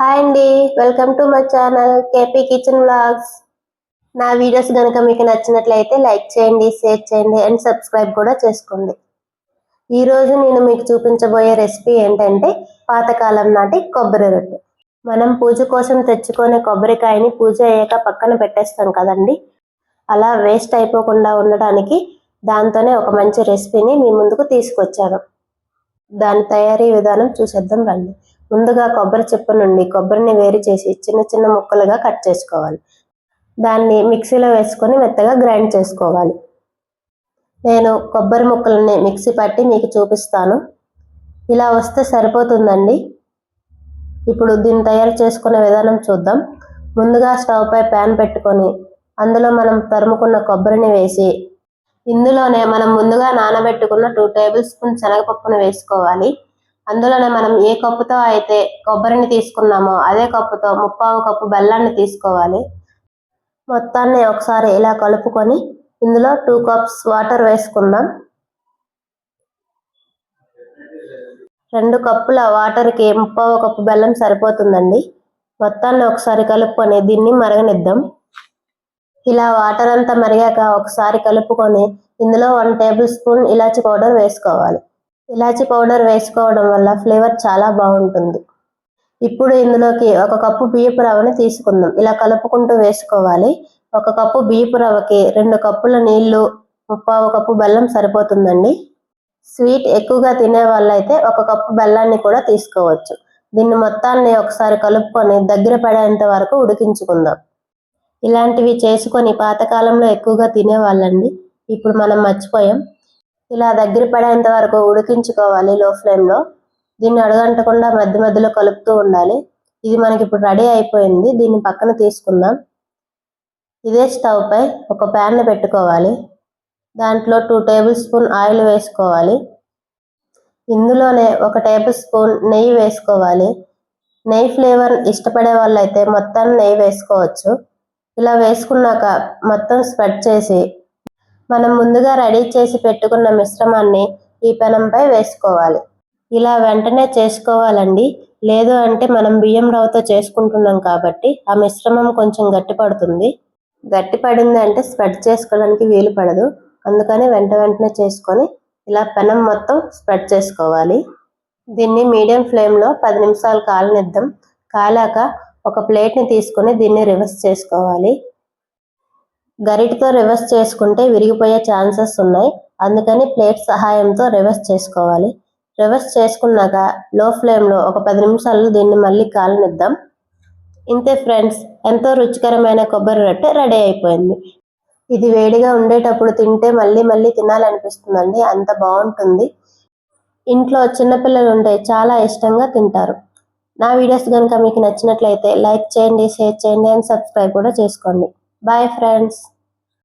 Hi అండి welcome to my channel K P kitchen vlogs. నా videos కనుక మీకు నచ్చినట్లయితే లైక్ చేయండి షేర్ చేయండి అండ్ సబ్స్క్రైబ్ కూడా చేసుకోండి. ఈరోజు నేను మీకు చూపించబోయే రెసిపీ ఏంటంటే పాతకాలం నాటి కొబ్బరి రొట్టె. మనం పూజ కోసం తెచ్చుకునే కొబ్బరికాయని పూజ అయ్యాక పక్కన పెట్టేస్తాం కదండి. అలా వేస్ట్ అయిపోకుండా ఉండడానికి దాంతోనే ఒక మంచి రెసిపీని మీ ముందుకు తీసుకొచ్చాను. దాని తయారీ విధానం చూసేద్దాం రండి. ముందుగా కొబ్బరి చెప్ప నుండి కొబ్బరిని వేరు చేసి చిన్న చిన్న ముక్కలుగా కట్ చేసుకోవాలి. దాన్ని మిక్సీలో వేసుకొని మెత్తగా గ్రైండ్ చేసుకోవాలి. నేను కొబ్బరి ముక్కలని మిక్సీ పట్టి మీకు చూపిస్తాను. ఇలా వస్తే సరిపోతుందండి. ఇప్పుడు దీన్ని తయారు చేసుకునే విధానం చూద్దాం. ముందుగా స్టవ్ పై ప్యాన్ పెట్టుకొని అందులో మనం తరుముకున్న కొబ్బరిని వేసి ఇందులోనే మనం ముందుగా నానబెట్టుకున్న టూ టేబుల్ స్పూన్ శనగపప్పును వేసుకోవాలి. అందులోనే మనం ఏ కప్పుతో అయితే కొబ్బరిని తీసుకున్నామో అదే కప్పుతో ముప్పావు కప్పు బెల్లాన్ని తీసుకోవాలి. మొత్తాన్ని ఒకసారి ఇలా కలుపుకొని ఇందులో టూ కప్స్ వాటర్ వేసుకుందాం. రెండు కప్పుల వాటర్కి ముప్పావు కప్పు బెల్లం సరిపోతుందండి. మొత్తాన్ని ఒకసారి కలుపుకొని దీన్ని మరగనిద్దాం. ఇలా వాటర్ అంతా మరిగాక ఒకసారి కలుపుకొని ఇందులో వన్ టేబుల్ స్పూన్ ఇలాచి పౌడర్ వేసుకోవాలి. ఇలాచి పౌడర్ వేసుకోవడం వల్ల ఫ్లేవర్ చాలా బాగుంటుంది. ఇప్పుడు ఇందులోకి ఒక కప్పు బియ్యపు రవ్వని తీసుకుందాం. ఇలా కలుపుకుంటూ వేసుకోవాలి. ఒక కప్పు బియ్యపు రవ్వకి రెండు కప్పుల నీళ్ళు ముప్పావు కప్పు బెల్లం సరిపోతుందండి. స్వీట్ ఎక్కువగా తినే వాళ్ళైతే ఒక కప్పు బెల్లాన్ని కూడా తీసుకోవచ్చు. దీన్ని మొత్తాన్ని ఒకసారి కలుపుకొని దగ్గర పడేంత వరకు ఉడికించుకుందాం. ఇలాంటివి చేసుకొని పాతకాలంలో ఎక్కువగా తినేవాళ్ళండి. ఇప్పుడు మనం మర్చిపోయాం. ఇలా దగ్గర పడేంత వరకు ఉడికించుకోవాలి లో ఫ్లేమ్లో దీన్ని అడగంటకుండా మధ్య మధ్యలో కలుపుతూ ఉండాలి. ఇది మనకి ఇప్పుడు రెడీ అయిపోయింది. దీన్ని పక్కన తీసుకుందాం. ఇదే స్టవ్ పై ఒక ప్యాన్ పెట్టుకోవాలి. దాంట్లో టూ టేబుల్ స్పూన్ ఆయిల్ వేసుకోవాలి. ఇందులోనే ఒక టేబుల్ స్పూన్ నెయ్యి వేసుకోవాలి. నెయ్యి ఫ్లేవర్ ఇష్టపడే వాళ్ళైతే మొత్తం నెయ్యి వేసుకోవచ్చు. ఇలా వేసుకున్నాక మొత్తం స్ప్రెడ్ చేసి మనం ముందుగా రెడీ చేసి పెట్టుకున్న మిశ్రమాన్ని ఈ పెనంపై వేసుకోవాలి. ఇలా వెంటనే చేసుకోవాలండి. లేదు అంటే మనం బియ్యం రవ్వతో చేసుకుంటున్నాం కాబట్టి ఆ మిశ్రమం కొంచెం గట్టి పడుతుంది. గట్టి పడింది అంటే స్ప్రెడ్ చేసుకోవడానికి వీలు పడదు. అందుకని వెంట వెంటనే చేసుకొని ఇలా పెనం మొత్తం స్ప్రెడ్ చేసుకోవాలి. దీన్ని మీడియం ఫ్లేమ్లో పది నిమిషాలు కాలనిద్దాం. కాలాక ఒక ప్లేట్ని తీసుకొని దీన్ని రివర్స్ చేసుకోవాలి. గరిటతో రివర్స్ చేసుకుంటే విరిగిపోయే ఛాన్సెస్ ఉన్నాయి. అందుకని ప్లేట్ సహాయంతో రివర్స్ చేసుకోవాలి. రివర్స్ చేసుకున్నాక లో ఫ్లేమ్లో ఒక పది నిమిషాలు దీన్ని మళ్ళీ కాలనిద్దాం. ఇంతే ఫ్రెండ్స్ ఎంతో రుచికరమైన కొబ్బరి రొట్టె రెడీ అయిపోయింది. ఇది వేడిగా ఉండేటప్పుడు తింటే మళ్ళీ మళ్ళీ తినాలనిపిస్తుందండి. అంత బాగుంటుంది. ఇంట్లో చిన్నపిల్లలు ఉంటే చాలా ఇష్టంగా తింటారు. నా వీడియోస్ కనుక మీకు నచ్చినట్లయితే లైక్ చేయండి షేర్ చేయండి అండ్ సబ్స్క్రైబ్ కూడా చేసుకోండి. Bye friends